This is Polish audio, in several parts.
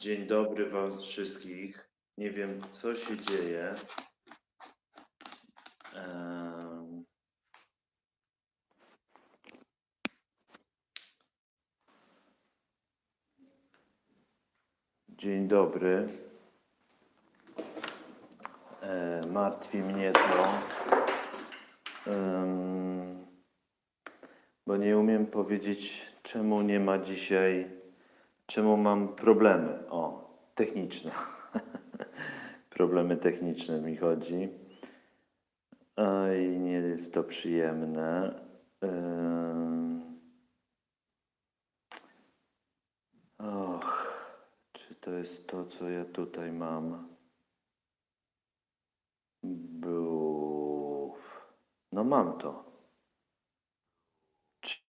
Dzień dobry Was wszystkich. Nie wiem, co się dzieje. Em, Dzień dobry. E, martwi mnie to, em, bo nie umiem powiedzieć, czemu nie ma dzisiaj Czemu mam problemy? O, techniczne. problemy techniczne mi chodzi. I nie jest to przyjemne. Och, czy to jest to, co ja tutaj mam? Buf. No mam to.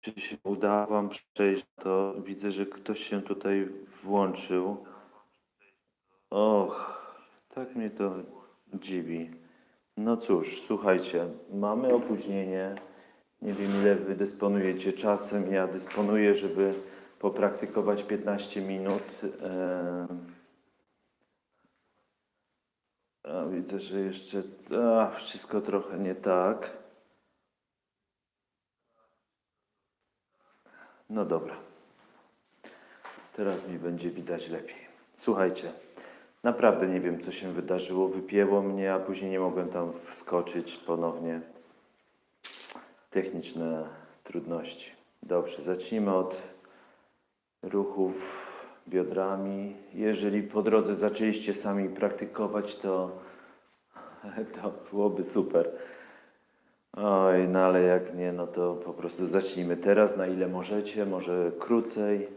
Czy się uda Wam przejść to? Widzę, że ktoś się tutaj włączył. Och, tak mnie to dziwi. No cóż, słuchajcie, mamy opóźnienie. Nie wiem, ile Wy dysponujecie czasem. Ja dysponuję, żeby popraktykować 15 minut. A widzę, że jeszcze a, wszystko trochę nie tak. No dobra. Teraz mi będzie widać lepiej. Słuchajcie, naprawdę nie wiem, co się wydarzyło. Wypięło mnie, a później nie mogłem tam wskoczyć ponownie. Techniczne trudności. Dobrze, zacznijmy od ruchów biodrami. Jeżeli po drodze zaczęliście sami praktykować, to, to byłoby super. Oj, no ale jak nie, no to po prostu zacznijmy teraz, na ile możecie, może krócej.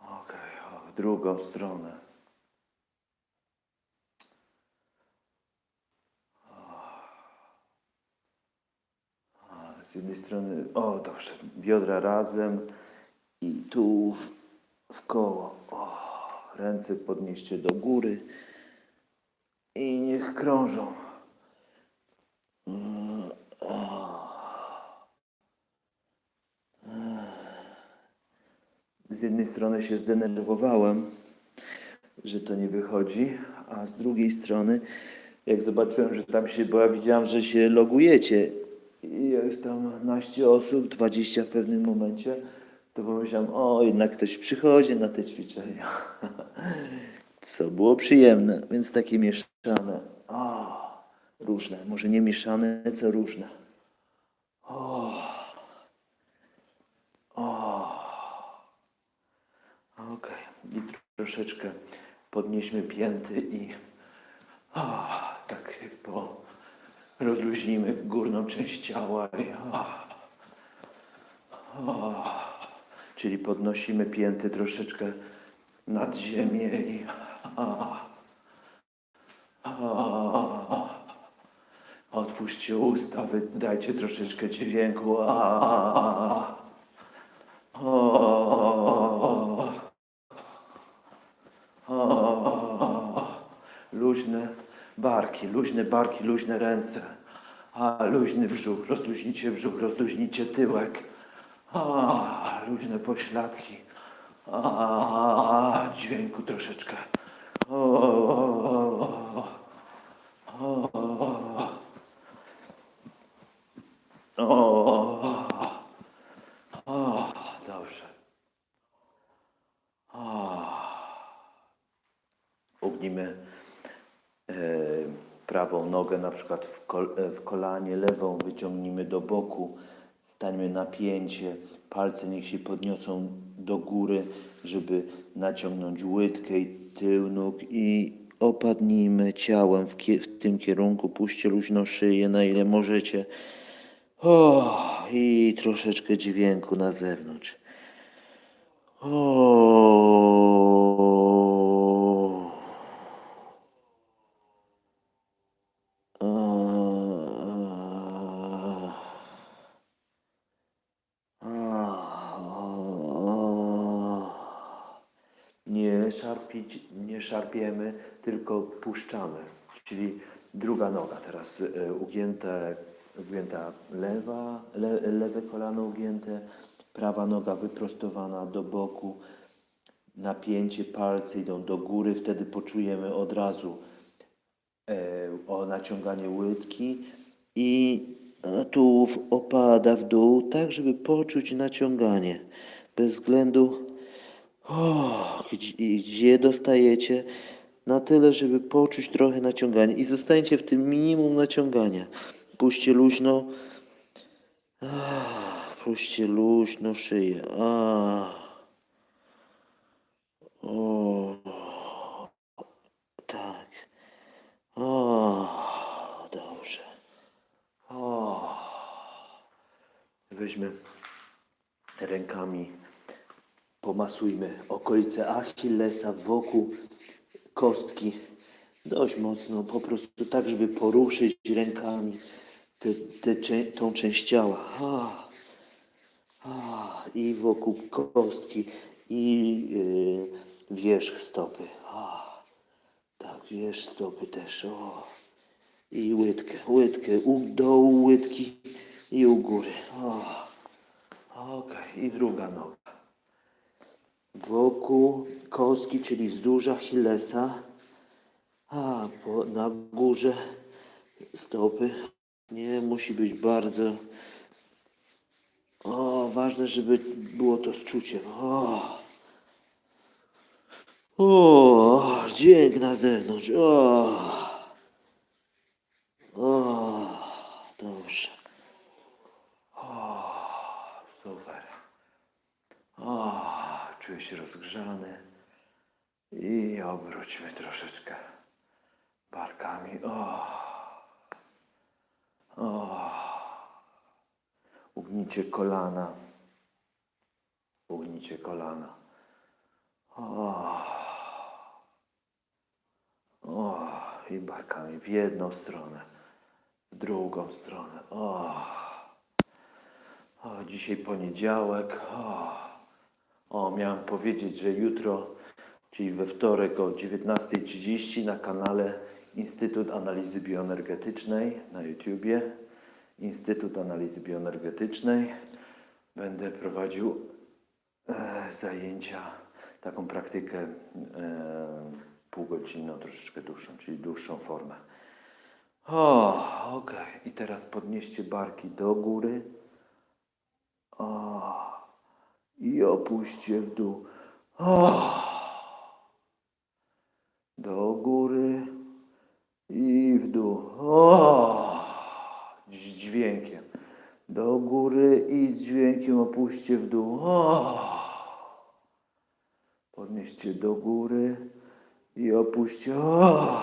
Okej, o, w drugą stronę. Z jednej strony, o dobrze, biodra razem i tu w, w koło. O, ręce podnieście do góry i niech krążą. Z jednej strony się zdenerwowałem, że to nie wychodzi, a z drugiej strony, jak zobaczyłem, że tam się, bo ja widziałem, że się logujecie i jest tam naście osób, 20 w pewnym momencie, to pomyślałem, o, jednak ktoś przychodzi na te ćwiczenia. Co było przyjemne, więc takie mieszane. O, różne, może nie mieszane, co różne. O, o. Okej, i troszeczkę podnieśmy pięty i o, tak po rozluźnimy górną część ciała i o, o. Czyli podnosimy pięty troszeczkę nad ziemię i o. Otwórzcie usta, wydajcie troszeczkę dźwięku. A, o, o, luźne barki, luźne barki, luźne ręce. A, luźny brzuch, rozluźnicie brzuch, rozluźnicie tyłek. A, luźne pośladki. A, dźwięku troszeczkę. O, o, o, o, o, dobrze. O. Ugnijmy e, prawą nogę na przykład w, e, w kolanie, lewą wyciągnijmy do boku, stańmy na pięcie, palce niech się podniosą do góry, żeby naciągnąć łydkę i tył nóg i opadnijmy ciałem w, w tym kierunku, puśćcie luźno szyję na ile możecie. O, i troszeczkę dźwięku na zewnątrz. O. Nie szarpić, nie szarpiemy, tylko puszczamy. Czyli druga noga teraz e, ugięte, ugięta lewa, le, lewe kolano ugięte, prawa noga wyprostowana do boku, napięcie, palce idą do góry, wtedy poczujemy od razu e, o naciąganie łydki i tułów opada w dół, tak żeby poczuć naciąganie. Bez względu o, gdzie, dostajecie, na tyle, żeby poczuć trochę naciągania i zostańcie w tym minimum naciągania. Puśćcie luźno, Ah, puśćcie luźno szyję. Ah. O, tak. O, dobrze. O. Weźmy rękami, pomasujmy okolice Achillesa wokół kostki. Dość mocno, po prostu tak, żeby poruszyć rękami te, te, tą część ciała. I wokół kostki, i yy, wierzch stopy. Tak, wierzch stopy też. O. I łydkę, łydkę, u dołu łydki i u góry. O. Okej, i druga noga. Wokół kostki, czyli wzdłuż Achillesa, a po, na górze stopy. Nie musi być bardzo. O, ważne, żeby było to z czuciem. O, o dźwięk na zewnątrz. O, dobrze. O, super. O, się rozgrzany. I obróćmy troszeczkę barkami. O. O. Ugnijcie kolana. Ugnijcie kolana. O. O. I barkami w jedną stronę, w drugą stronę. O. O, dzisiaj poniedziałek. O. o, miałem powiedzieć, że jutro, czyli we wtorek o 19.30 na kanale Instytut Analizy Bioenergetycznej na YouTubie. Instytut Analizy Bioenergetycznej. Będę prowadził e, zajęcia, taką praktykę e, półgodzinną, troszeczkę dłuższą, czyli dłuższą formę. O, okej. I teraz podnieście barki do góry. O, i opuśćcie w dół. Do góry i w dół. O, z dźwiękiem. Do góry i z dźwiękiem opuśćcie w dół. O, podnieście do góry i opuśćcie. O,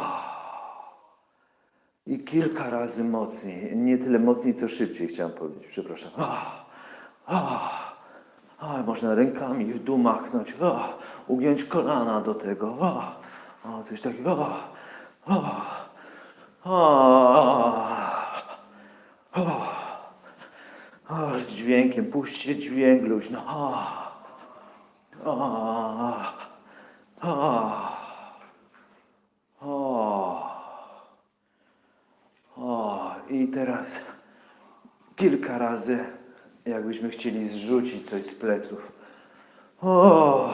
i kilka razy mocniej. Nie tyle mocniej, co szybciej chciałem powiedzieć. Przepraszam. O, o, można rękami w dół machnąć. O, ugiąć kolana do tego. Coś takiego. Dźwiękiem. Puśćcie dźwięk luźno. I teraz kilka razy, jakbyśmy chcieli zrzucić coś z pleców. O,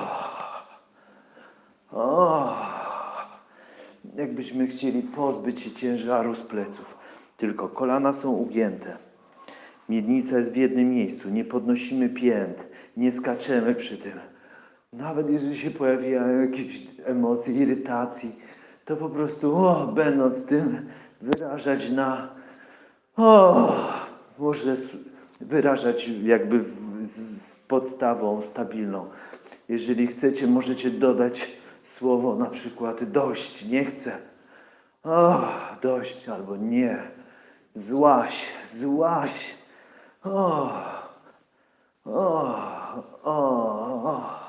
o, jakbyśmy chcieli pozbyć się ciężaru z pleców. Tylko kolana są ugięte. Miednica jest w jednym miejscu. Nie podnosimy pięt, nie skaczemy przy tym. Nawet jeżeli się pojawiają jakieś emocje irytacji, to po prostu, o, będąc tym, wyrażać na, o, może wyrażać jakby z, podstawą stabilną. Jeżeli chcecie, możecie dodać słowo na przykład dość, nie chcę. O, dość albo nie. Złaś, złaś. O, o, o,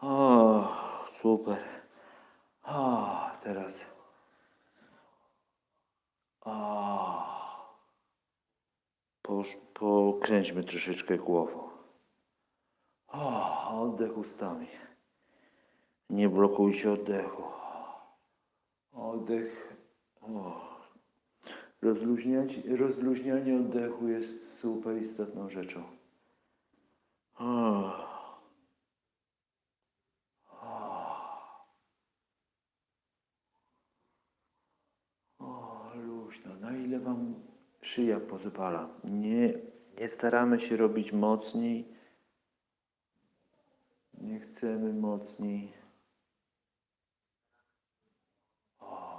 o. Super. O, teraz. Posz, pokręćmy troszeczkę głową. O, oddech ustami. Nie blokujcie oddechu. Oddech. O. Rozluźnianie oddechu jest super istotną rzeczą. O, luźno. Na ile wam szyja pozwala? Nie, nie staramy się robić mocniej. Nie chcemy mocniej. O.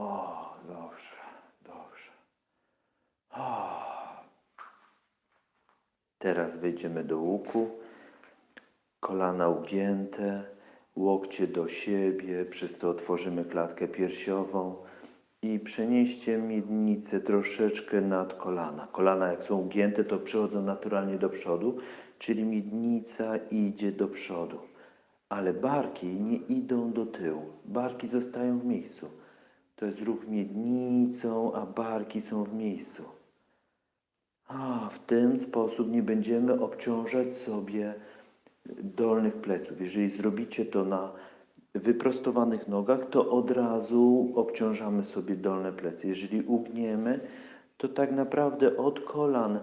O, dobrze, dobrze. O. Teraz wejdziemy do łuku. Kolana ugięte, łokcie do siebie, przez to otworzymy klatkę piersiową i przenieście miednicę troszeczkę nad kolana. Kolana jak są ugięte, to przechodzą naturalnie do przodu, czyli miednica idzie do przodu. Ale barki nie idą do tyłu. Barki zostają w miejscu. To jest ruch miednicą, a barki są w miejscu. A w ten sposób nie będziemy obciążać sobie dolnych pleców. Jeżeli zrobicie to na wyprostowanych nogach, to od razu obciążamy sobie dolne plecy. Jeżeli ugniemy, to tak naprawdę od kolan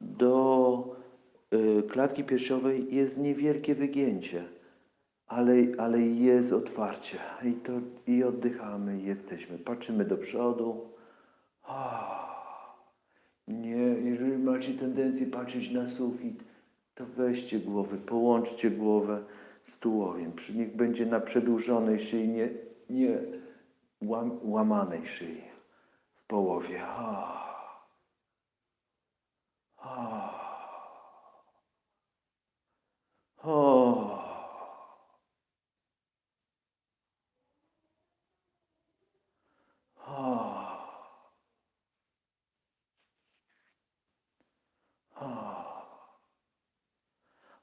do y, klatki piersiowej jest niewielkie wygięcie, ale, ale jest otwarcie. I, to, I oddychamy, jesteśmy. Patrzymy do przodu. Nie, jeżeli macie tendencję patrzeć na sufit, to weźcie głowę, połączcie głowę z tułowiem. Niech będzie na przedłużonej szyi, nie, nie łam, łamanej szyi. W połowie.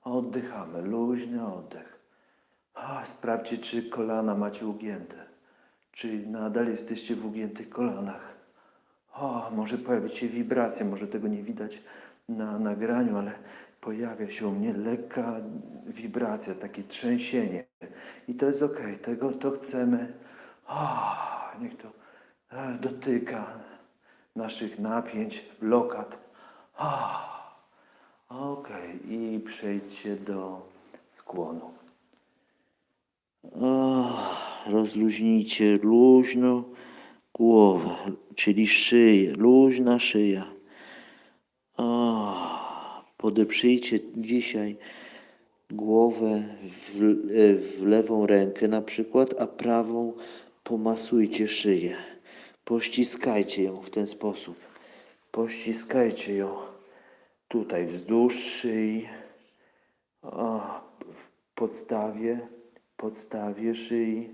Oddychamy, luźny oddech. A, sprawdźcie, czy kolana macie ugięte. Czy nadal jesteście w ugiętych kolanach. O, może pojawić się wibracja, może tego nie widać na nagraniu, ale pojawia się u mnie lekka wibracja, takie trzęsienie. I to jest ok, tego to chcemy. O, niech to e, dotyka naszych napięć, blokad. Okej, i przejdźcie do skłonu. Rozluźnijcie luźno głowę, czyli szyję, luźna szyja. Podeprzyjcie dzisiaj głowę w, e, w lewą rękę na przykład, a prawą pomasujcie szyję. Pościskajcie ją w ten sposób. Pościskajcie ją tutaj wzdłuż szyi, o, w podstawie, podstawie szyi.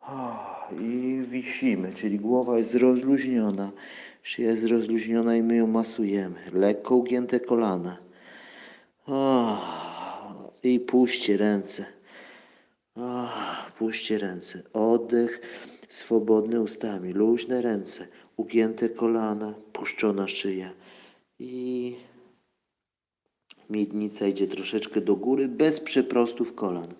O, I wisimy, czyli głowa jest rozluźniona, szyja jest rozluźniona i my ją masujemy. Lekko ugięte kolana. O, I puśćcie ręce. O, puśćcie ręce. Oddech swobodny ustami, luźne ręce, ugięte kolana, puszczona szyja. I miednica idzie troszeczkę do góry, bez przeprostów kolan.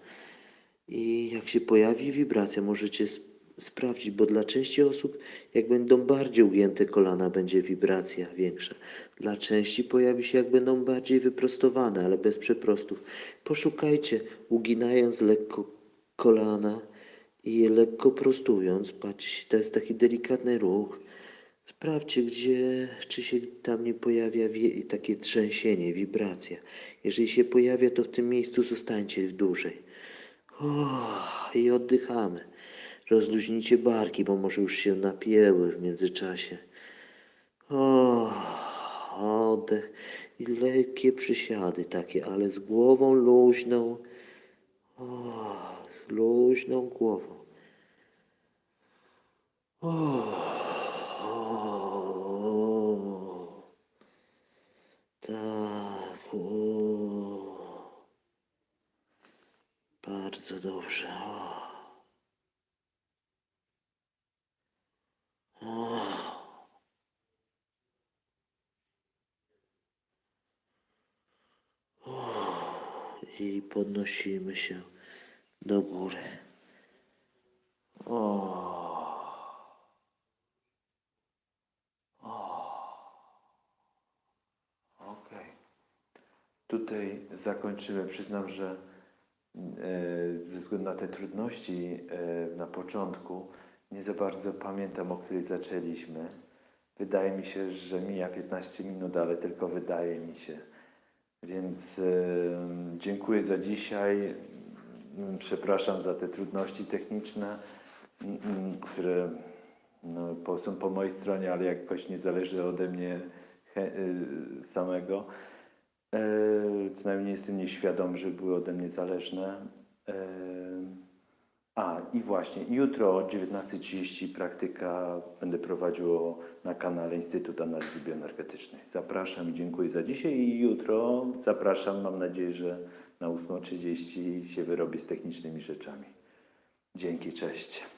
I jak się pojawi wibracja, możecie sp- sprawdzić, bo dla części osób, jak będą bardziej ugięte kolana, będzie wibracja większa. Dla części pojawi się, jak będą bardziej wyprostowane, ale bez przeprostów. Poszukajcie, uginając lekko kolana i lekko prostując. Patrzcie, to jest taki delikatny ruch. Sprawdźcie, gdzie, czy się tam nie pojawia takie trzęsienie, wibracja. Jeżeli się pojawia, to w tym miejscu zostańcie dłużej. O, I oddychamy. Rozluźnijcie barki, bo może już się napięły w międzyczasie. O, oddech i lekkie przysiady takie, ale z głową luźną. O, luźną głową. O, bardzo dobrze. O. O. O. I podnosimy się do góry. O. Tutaj zakończymy. Przyznam, że ze względu na te trudności e, na początku nie za bardzo pamiętam, o której zaczęliśmy. Wydaje mi się, że mija 15 minut, ale tylko wydaje mi się. Więc e, dziękuję za dzisiaj. Przepraszam za te trudności techniczne, które no, są po mojej stronie, ale jakoś nie zależy ode mnie samego. E, co najmniej jestem nieświadom, że były ode mnie zależne. E, a i właśnie, jutro o 19.30 praktyka będę prowadził na kanale Instytut Analizy Bioenergetycznej. Zapraszam dziękuję za dzisiaj i jutro zapraszam, mam nadzieję, że na 8.30 się wyrobię z technicznymi rzeczami. Dzięki, cześć.